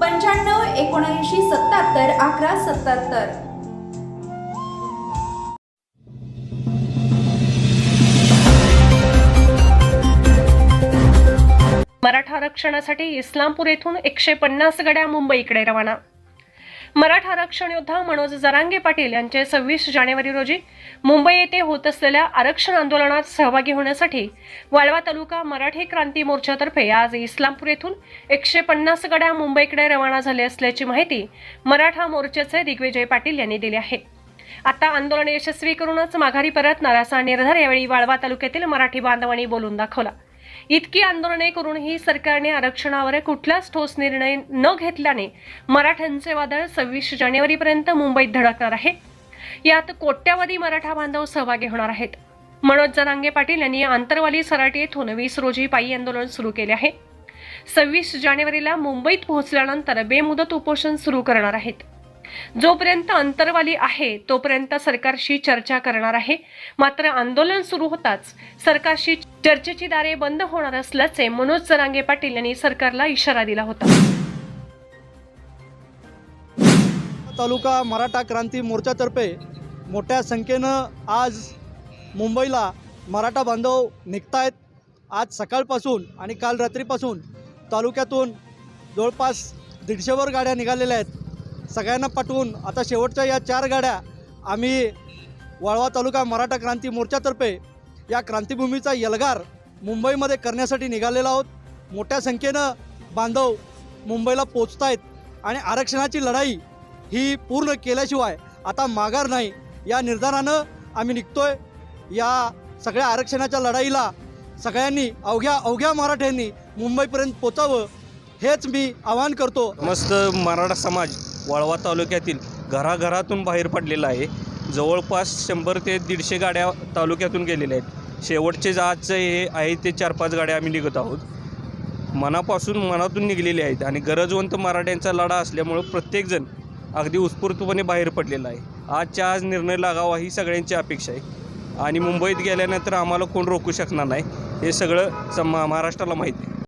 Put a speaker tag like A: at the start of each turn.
A: पंच्याण्णव एकोणऐंशी सत्याहत्तर अकरा सत्याहत्तर.
B: मराठा आरक्षणासाठी इस्लामपूर येथून एकशे पन्नास गड्या मुंबईकडे रवाना. मराठा आरक्षण योद्धा मनोज जरांगे पाटील यांचे सव्वीस जानेवारी रोजी मुंबई येथे होत असलेल्या आरक्षण आंदोलनात सहभागी होण्यासाठी वाळवा तालुका मराठी क्रांती मोर्चातर्फे आज इस्लामपूर येथून एकशे पन्नास गड्या मुंबईकडे रवाना झाले असल्याची माहिती मराठा मोर्चाचे दिग्विजय पाटील यांनी दिली आहे. आता आंदोलन यशस्वी करूनच माघारी परतणार असा निर्धार यावेळी वाळवा तालुक्यातील मराठी बांधवांनी बोलून दाखवला. इतकी आंदोलने करूनही सरकारने आरक्षणावर कुठलाच ठोस निर्णय न घेतल्याने मराठ्यांचे वादळ सव्वीस जानेवारीपर्यंत मुंबईत धडकणार आहे. यात कोट्यावधी मराठा बांधव सहभागी होणार आहेत. मनोज जनांगे पाटील यांनी आंतरवाली सराटी येथून वीस रोजी पायी आंदोलन सुरू केले आहे. सव्वीस जानेवारीला मुंबईत पोहोचल्यानंतर बेमुदत उपोषण सुरू करणार आहेत. जोपर्यंत अंतरवाली आहे तोपर्यंत सरकारशी चर्चा करणार आहे. मात्र आंदोलन सुरू होताच सरकारशी चर्चेची दारे बंद होणार असल्याचे मनोज जरांगे पाटील यांनी सरकारला इशारा दिला होता.
C: तालुका मराठा क्रांती मोर्चातर्फे मोठ्या संख्येनं आज मुंबईला मराठा बांधव निघतायत. आज सकाळपासून आणि काल रात्रीपासून तालुक्यातून जवळपास दीडशेवर गाड्या निघालेल्या आहेत. सगळ्यांना पाठवून आता शेवटच्या या चार गाड्या आम्ही वाळवा तालुका मराठा क्रांती मोर्चातर्फे या क्रांतीभूमीचा यलगार मुंबईमध्ये करण्यासाठी निघालेलो आहोत. मोठ्या संख्येनं बांधव मुंबईला पोचत आहेत आणि आरक्षणाची लढाई ही पूर्ण केल्याशिवाय आता माघार नाही. या निर्धारानं आम्ही निघतोय. या सगळ्या आरक्षणाच्या लढाईला सगळ्यांनी अवघ्या अवघ्या मराठ्यांनी मुंबईपर्यंत पोचावं हेच मी आवाहन करतो.
D: मस्त मराठा समाज वाळवा तालुक्यातील घराघरातून बाहेर पडलेला आहे. जवळपास शंभर ते दीडशे गाड्या तालुक्यातून गेलेल्या आहेत. शेवटचे जे आजचे हे आहे ते चार पाच गाड्या आम्ही निघत आहोत. मनापासून मनातून निघलेले आहेत आणि गरजवंत मराठ्यांचा लढा असल्यामुळं प्रत्येकजण अगदी उत्स्फूर्तपणे बाहेर पडलेला आहे. आजच्या आज निर्णय लागावा ही सगळ्यांची अपेक्षा आहे. आणि मुंबईत गेल्यानंतर आम्हाला कोण रोखू शकणार नाही हे सगळं सम महाराष्ट्राला माहीत आहे.